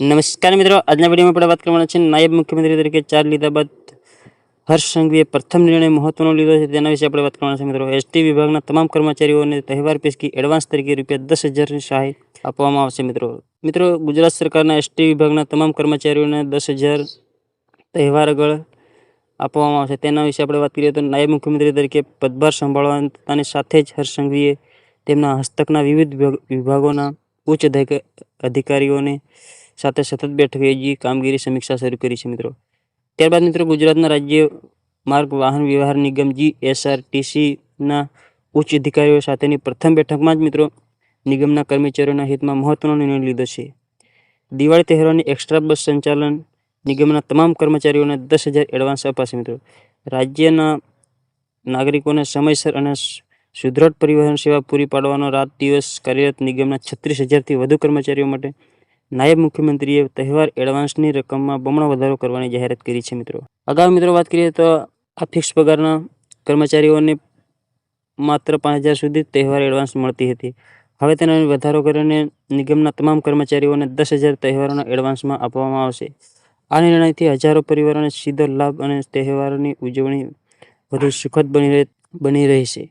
નમસ્કાર મિત્રો, આજના વિડીયોમાં આપણે વાત કરવાના છે નાયબ મુખ્યમંત્રી તરીકે ચાર લીધા બાદ હર્ષ સંઘવીએ પ્રથમ નિર્ણય મહત્વનો લીધો છે, તેના વિશે આપણે વાત કરવાના છે મિત્રો. એસટી વિભાગના તમામ કર્મચારીઓને તહેવાર પૈકી એડવાન્સ તરીકે રૂપિયા દસ હજારની સહાય આપવામાં આવશે મિત્રો. મિત્રો, ગુજરાત સરકારના એસટી વિભાગના તમામ કર્મચારીઓને દસ હજાર તહેવાર આગળ આપવામાં આવશે. તેના વિશે આપણે વાત કરીએ તો નાયબ મુખ્યમંત્રી તરીકે પદભાર સંભાળવાની સાથે જ હર્ષ સંઘવીએ તેમના હસ્તકના વિવિધ વિભાગ- વિભાગોના ઉચ્ચ અધિક- અધિકારીઓને સાથે સતત બેઠક યોજી કામગીરી સમીક્ષા શરૂ કરી છે મિત્રો. ત્યારબાદ મિત્રો ગુજરાતના રાજ્ય માર્ગ વાહન વ્યવહાર નિગમ જી એસઆરટીસીના ઉચ્ચ અધિકારીઓ સાથેની પ્રથમ બેઠકમાં જ મિત્રો નિગમના કર્મચારીઓના હિતમાં મહત્વનો નિર્ણય લીધો છે. દિવાળી તહેવારોની એક્સ્ટ્રા બસ સંચાલન નિગમના તમામ કર્મચારીઓને દસ હજાર એડવાન્સ અપાશે મિત્રો. રાજ્યના નાગરિકોને સમયસર અને સુદૃઢ પરિવહન સેવા પૂરી પાડવાનો રાત દિવસ કાર્યરત નિગમના છત્રીસ હજારથી વધુ કર્મચારીઓ માટે નાયબ મુખ્યમંત્રીએ તહેવાર એડવાન્સની રકમમાં બમણો વધારો કરવાની જાહેરાત કરી છે મિત્રો. અગાઉ મિત્રો વાત કરીએ તો આ ફિક્સ પગારના કર્મચારીઓને માત્ર પાંચ હજાર સુધી તહેવાર એડવાન્સ મળતી હતી. હવે તેનો વધારો કરીને નિગમના તમામ કર્મચારીઓને દસ હજાર તહેવારોના એડવાન્સમાં આપવામાં આવશે. આ નિર્ણયથી હજારો પરિવારોને સીધો લાભ અને તહેવારોની ઉજવણી વધુ સુખદ બની રહે, બની રહેશે.